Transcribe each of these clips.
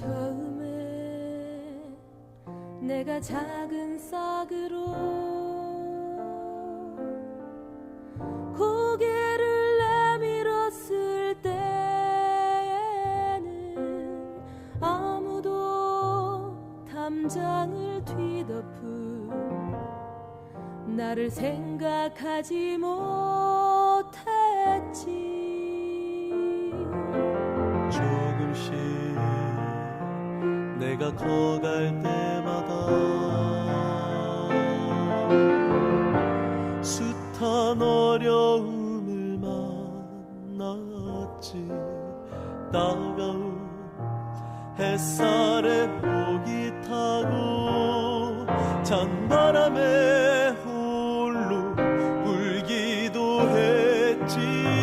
처음에 내가 작은 싹으로 고개를 내밀었을 때에는 아무도 담장을 뒤덮은 나를 생각하지 못 했지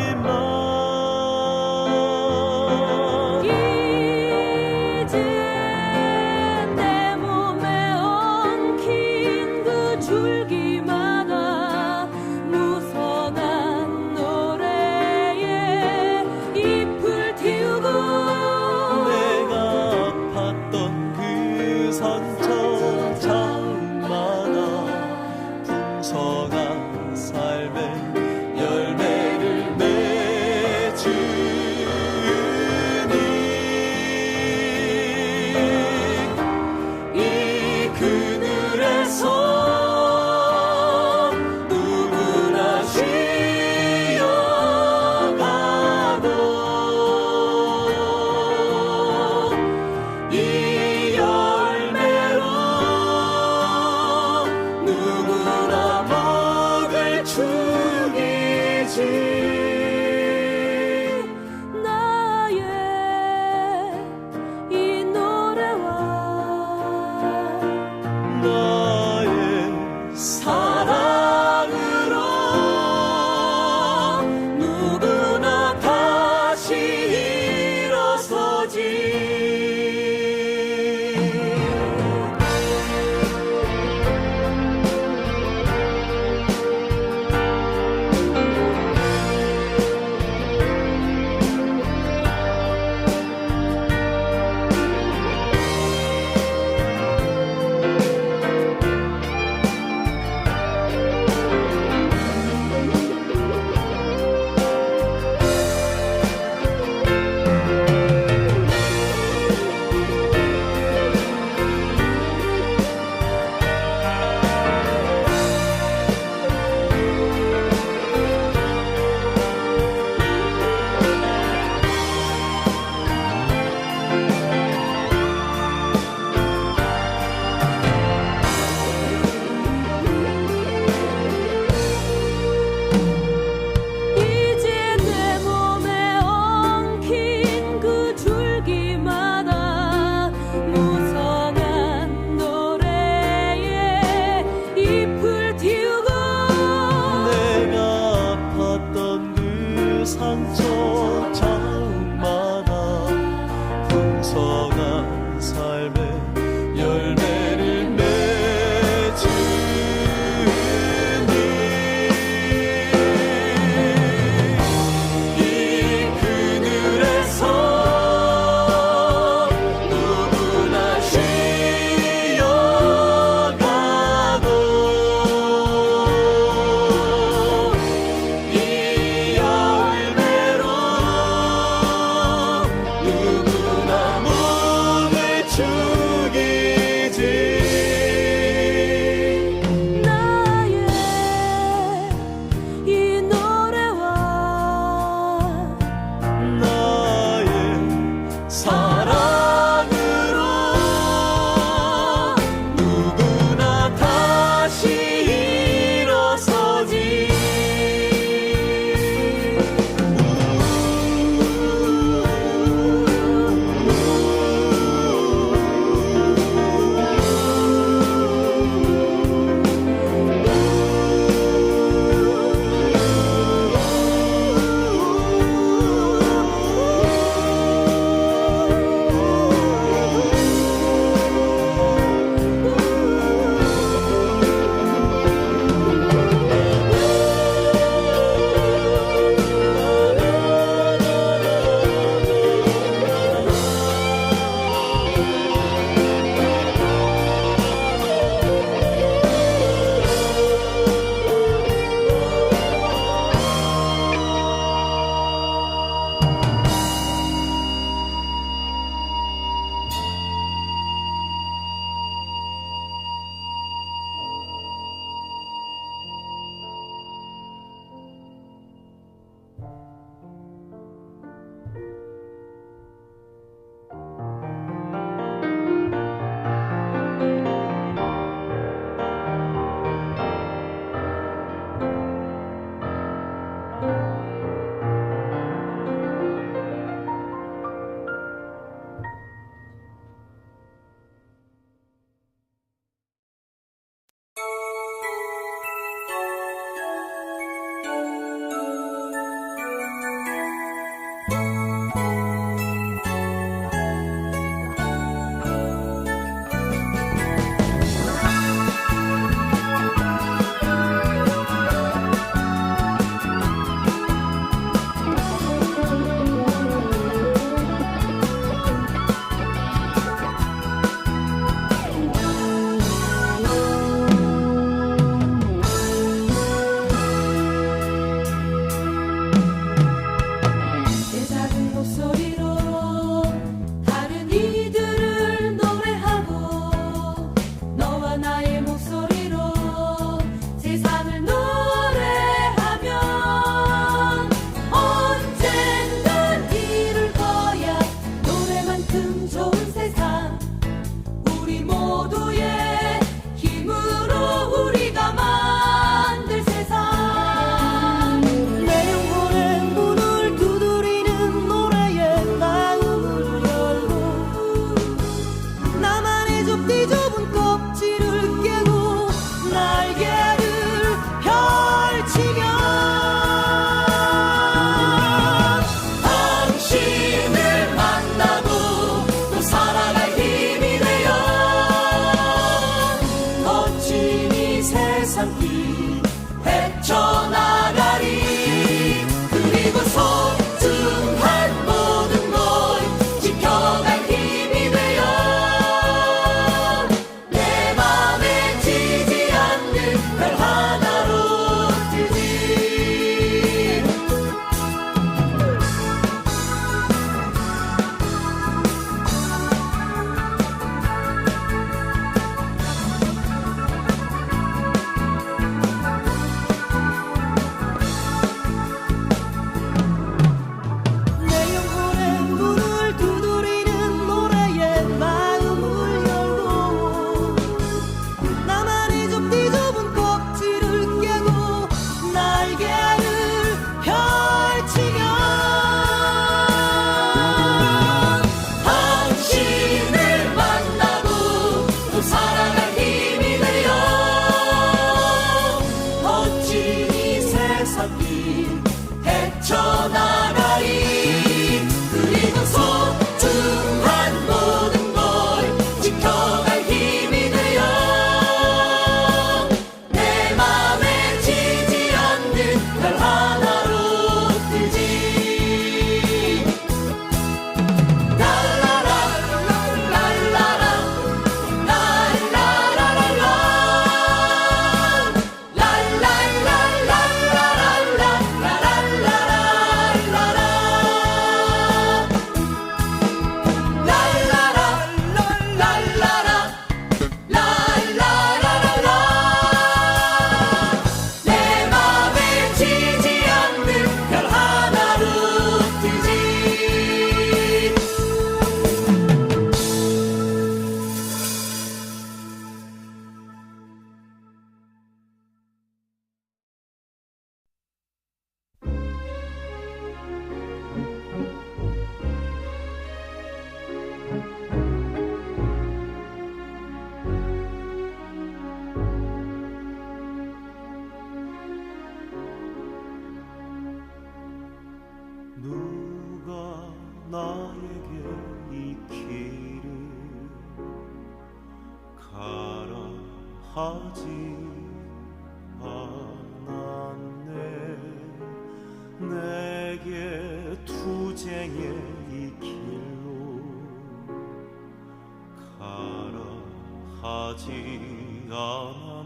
하지 않았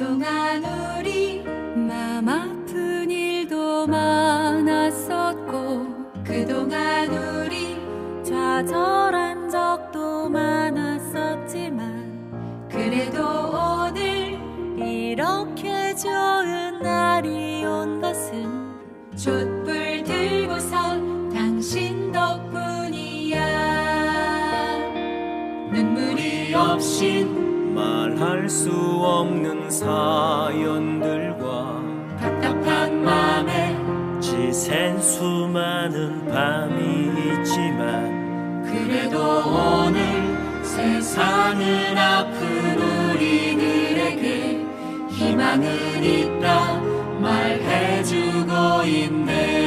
그동안 우리 맘 아픈 일도 많았었고 그동안 우리 좌절한 적도 많았었지만 그래도 오늘 이렇게 좋은 날이 온 것은 촛불 들고서 당신 덕분이야. 눈물이 없인 말할 수 없는 사연들과 답답한 맘에 지샌 수많은 밤이 있지만 그래도 오늘 세상은 아픈 우리들에게 희망은 있다 말해주고 있네